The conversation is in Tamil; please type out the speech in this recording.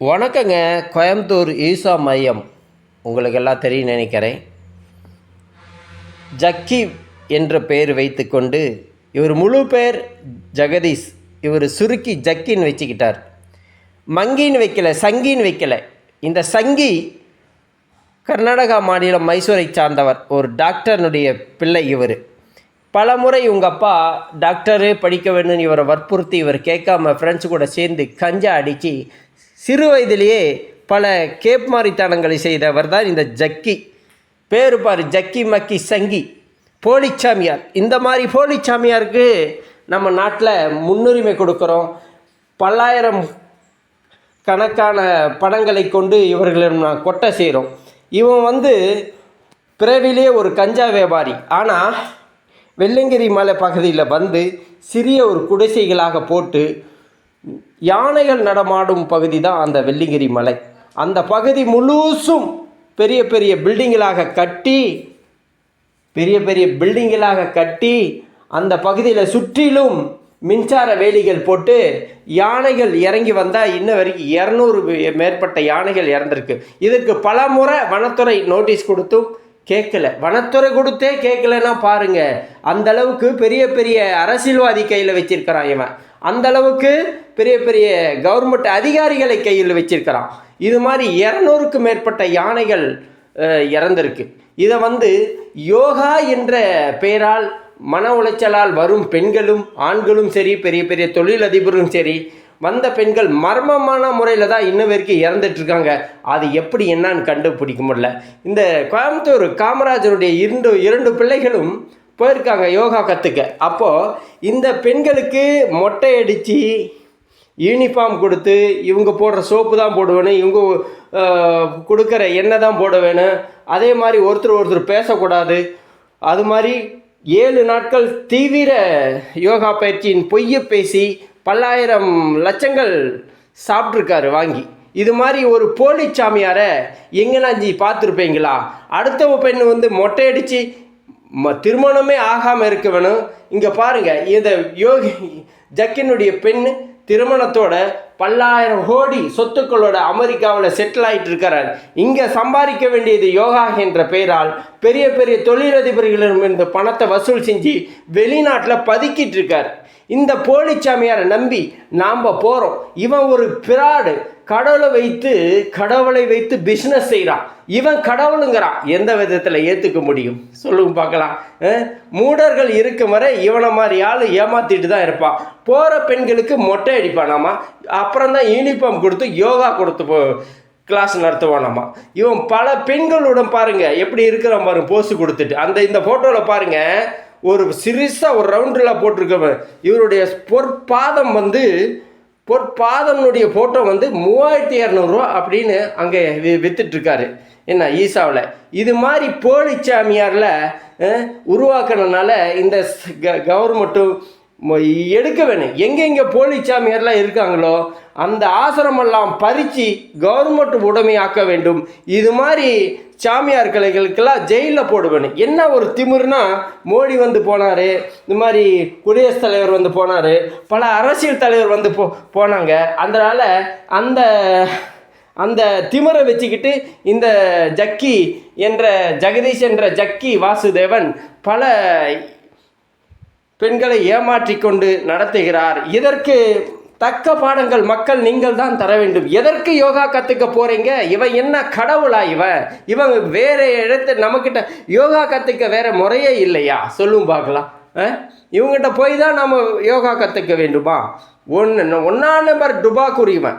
வணக்கங்க. கோயம்புத்தூர் ஈசா மையம். உங்களுக்கு எல்லாம் தெரியும் நினைக்கிறேன். ஜக்கி என்ற பெயர் வைத்துக்கொண்டு இவர் முழு பெயர் ஜெகதீஷ். இவர் சுருக்கி ஜக்கின்னு வச்சுக்கிட்டார். மங்கின்னு வைக்கல சங்கின்னு வைக்கல. இந்த சங்கி கர்நாடகா மாநிலம் மைசூரை சார்ந்தவர். ஒரு டாக்டர்னுடைய பிள்ளை இவர். பல முறை உங்கள் அப்பா டாக்டரே படிக்க வேணும்னு இவரை வற்புறுத்தி இவர் கேட்காம ஃப்ரெண்ட்ஸ் கூட சேர்ந்து கஞ்சா அடித்து சிறு வயதிலேயே பல கேப்மாரித்தனங்களை செய்தவர் தான் இந்த ஜக்கி. பேரு பாரு ஜக்கி மக்கி சங்கி. போலிச்சாமியார். இந்த மாதிரி போலிச்சாமியாருக்கு நம்ம நாட்டில் முன்னுரிமை கொடுக்குறோம். பல்லாயிரம் கணக்கான படங்களை கொண்டு இவர்களிடம் நான் கொட்ட செய்கிறோம் இவன் வந்து பிறவிலே ஒரு கஞ்சா வியாபாரி. ஆனால் வெள்ளங்கிரி மலை பகுதியில் வந்து சிறிய ஒரு குடிசைகளாக போட்டு யானைகள் நடமாடும் பகுதி தான் அந்த வெள்ளிங்கிரி மலை. அந்த பகுதி முழுசும் பெரிய பெரிய பில்டிங்களாக கட்டி பெரிய பெரிய பில்டிங்களாக கட்டி அந்த பகுதியில் சுற்றிலும் மின்சார வேலிகள் போட்டு யானைகள் இறங்கி வந்தால் இன்ன வரைக்கும் இரநூறு மேற்பட்ட யானைகள் இறந்துருக்கு. இதற்கு பல முறை வனத்துறை நோட்டீஸ் கொடுத்தும் கேட்கல. வனத்துறை கொடுத்தே கேட்கலன்னா பாருங்க. அந்த அளவுக்கு பெரிய பெரிய அரசியல்வாதி கையில் வச்சிருக்கிறான் இவன். அந்த அளவுக்கு பெரிய பெரிய கவர்மெண்ட் அதிகாரிகளை கையில் வச்சிருக்கிறான். இது மாதிரி இரநூறுக்கு மேற்பட்ட யானைகள் இறந்திருக்கு. இதை வந்து யோகா என்ற பெயரால் மன உளைச்சலால் வரும் பெண்களும் ஆண்களும் சரி பெரிய பெரிய தொழிலதிபரும் சரி வந்த பெண்கள் மர்மமான முறையில் தான் இன்ன வரைக்கும் இறந்துட்டுருக்காங்க அது எப்படி என்னான்னு கண்டுபிடிக்க முடியல. இந்த கோயம்புத்தூர் காமராஜருடைய இரண்டு இரண்டு பிள்ளைகளும் போயிருக்காங்க யோகா கற்றுக்க அப்போது இந்த பெண்களுக்கு மொட்டை அடித்து யூனிஃபார்ம் கொடுத்து இவங்க போடுற சோப்பு தான் போட வேணும் இவங்க கொடுக்குற எண்ணெய் தான் போட வேணும் அதே மாதிரி ஒருத்தர் ஒருத்தர் பேசக்கூடாது. அது மாதிரி ஏழு நாட்கள் தீவிர யோகா பயிற்சியின் பொய்யை பேசி பல்லாயிரம் லட்சங்கள் சாப்பிட்ருக்காரு வாங்கி. இது மாதிரி ஒரு போலி சாமியாரை எங்கனாஞ்சி பார்த்துருப்பீங்களா? அடுத்த பெண் வந்து மொட்டை அடித்து ம திருமணமே ஆகாமல் இருக்க வேணும். இங்கே பாருங்கள் இந்த யோகி ஜக்கினுடைய பெண் திருமணத்தோட பல்லாயிரம் கோடி சொத்துக்களோட அமெரிக்காவில் செட்டில் ஆகிட்டு இருக்கிறார் இங்கே சம்பாதிக்க வேண்டியது யோகா என்ற பெயரால் பெரிய பெரிய தொழிலதிபர்களிடமிருந்து பணத்தை வசூல் செஞ்சு வெளிநாட்டில் பதுக்கிட்டு இருக்கார் இந்த போலிச்சாமியாரை நம்பி நாம் போகிறோம் இவன் ஒரு பிராடு. கடவுளை வைத்து கடவுளை வைத்து பிஸ்னஸ் செய்கிறான் இவன் கடவுளுங்கிறான். எந்த விதத்தில் ஏற்றுக்க முடியும்? சொல்லுங்க பார்க்கலாம். மூடர்கள் இருக்கும் வரை இவனை மாதிரி ஆள் ஏமாத்திட்டு தான் இருப்பான். போகிற பெண்களுக்கு மொட்டை அடிப்பானாமா? அப்புறம் தான் யூனிஃபார்ம் கொடுத்து யோகா கொடுத்து போ கிளாஸ் நடத்துவானாமா? இவன் பல பெண்களுடன் பாருங்கள் எப்படி இருக்கிறான் பாருங்க போஸ் கொடுத்துட்டு. அந்த இந்த ஃபோட்டோவில் பாருங்கள் ஒரு சிறுசாக ஒரு ரவுண்டில் போட்டிருக்கவன். இவருடைய பொற்பாதம் வந்து பொற்பாதனுடைய ஃபோட்டோ வந்து மூவாயிரத்தி இரநூறுவா அப்படின்னு அங்கே வி வித்துட்ருக்காரு என்ன ஈசாவில். இது மாதிரி போலிச்சாமியாரில் உருவாக்குனதுனால இந்த கவர்மெண்ட்டும் எடுக்க வேணும். எங்கெங்கே போலிச்சாமியார்லாம் இருக்காங்களோ அந்த ஆசிரமெல்லாம் பறித்து கவர்மெண்ட் உடைமையாக்க வேண்டும். இது மாதிரி சாமியார் கலைகளுக்கெல்லாம் ஜெயிலில் போடுவேன் என்ன ஒரு திமிர்னா மோடி வந்து போனார் இந்த மாதிரி குடியரசுத் தலைவர் வந்து போனார் பல அரசியல் தலைவர் வந்து போ போனாங்க. அதனால் அந்த அந்த திமிரை வச்சுக்கிட்டு இந்த ஜக்கி என்ற ஜெகதீஷ் என்ற ஜக்கி வாசுதேவன் பல பெண்களை ஏமாற்றிக் கொண்டு நடத்துகிறார். இதற்கு தக்க பாடங்கள் மக்கள் நீங்கள் தான் தர வேண்டும். எதற்கு யோகா கற்றுக்க போகிறீங்க இவன் என்ன கடவுளா இவன் இவன் வேற இடத்து நம்மக்கிட்ட யோகா கற்றுக்க வேற முறையே இல்லையா? சொல்லும் பார்க்கலாம். இவங்ககிட்ட போய் தான் நம்ம யோகா கற்றுக்க வேண்டுமா? ஒன்று ஒன்றா நம்பர் டுபாக்குரியவன்